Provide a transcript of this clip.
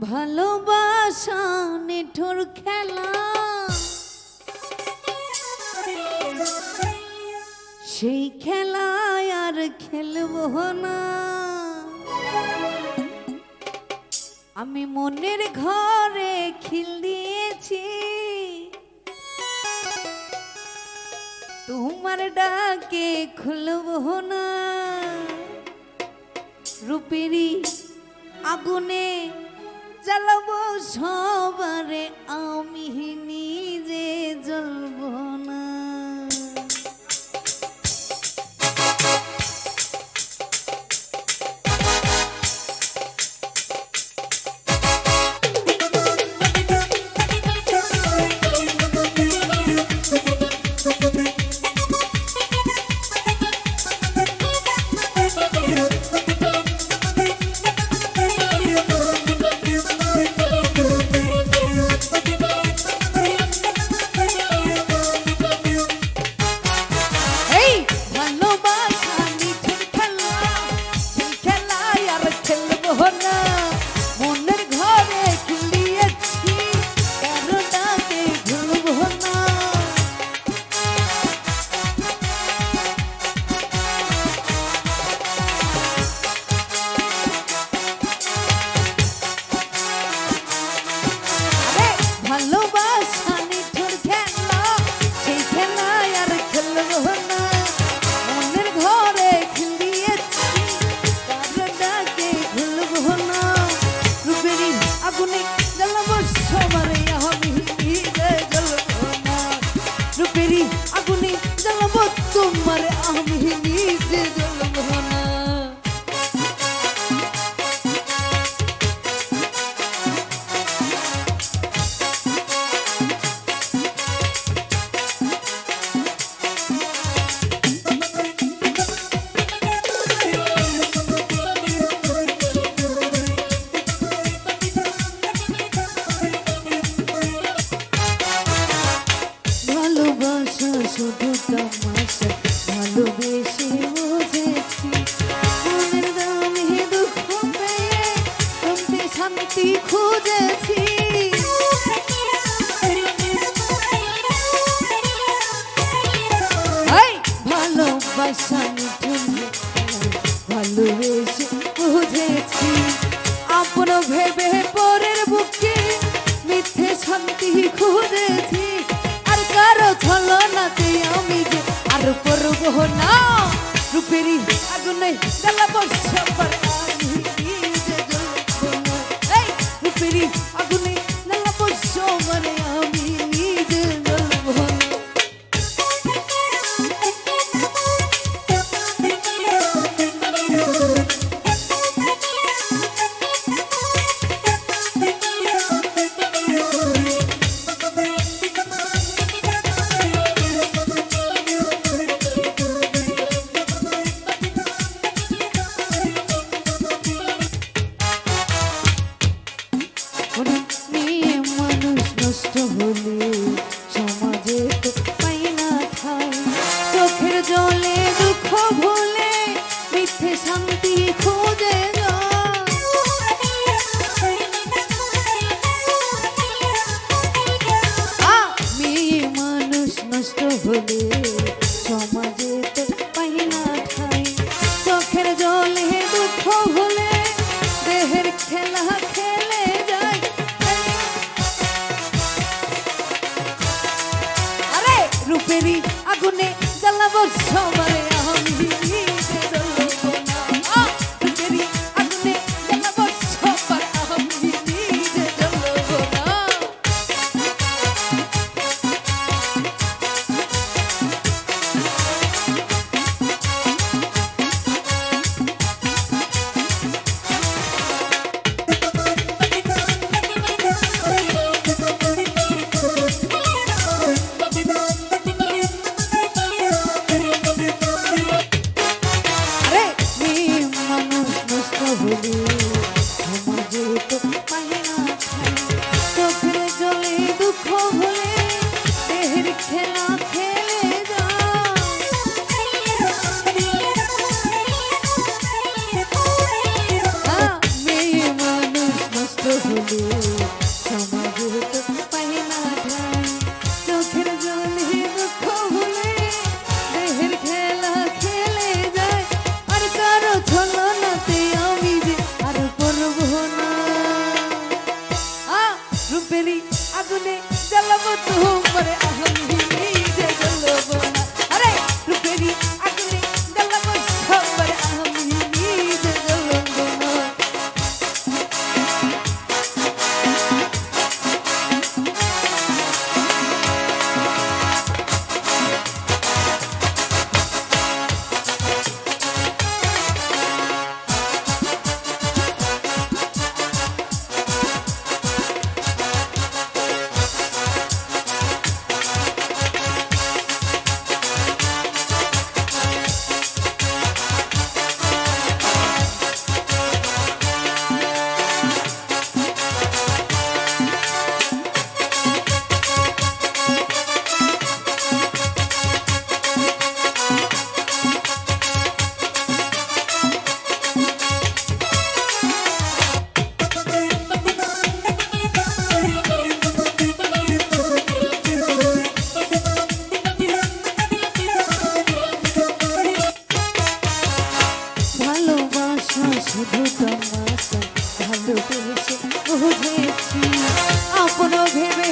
ভালোবাসা, নেঠোর খেলা। সেই খেলায় আর খেলব না। আমি মনের ঘরে খিল দিয়েছি। তোমার ডাকে খুলব না। রূপেরই আগুনে জ্বালাবো সবারে আমি নিজে জলবো আগুনে জ্বালাবো তোমার to be মোহনা রূপেরই আগুনে জ্বালাবো সবার আমি রূপেরই আগুনে খেলা বুঝেছি। আপন ভেবে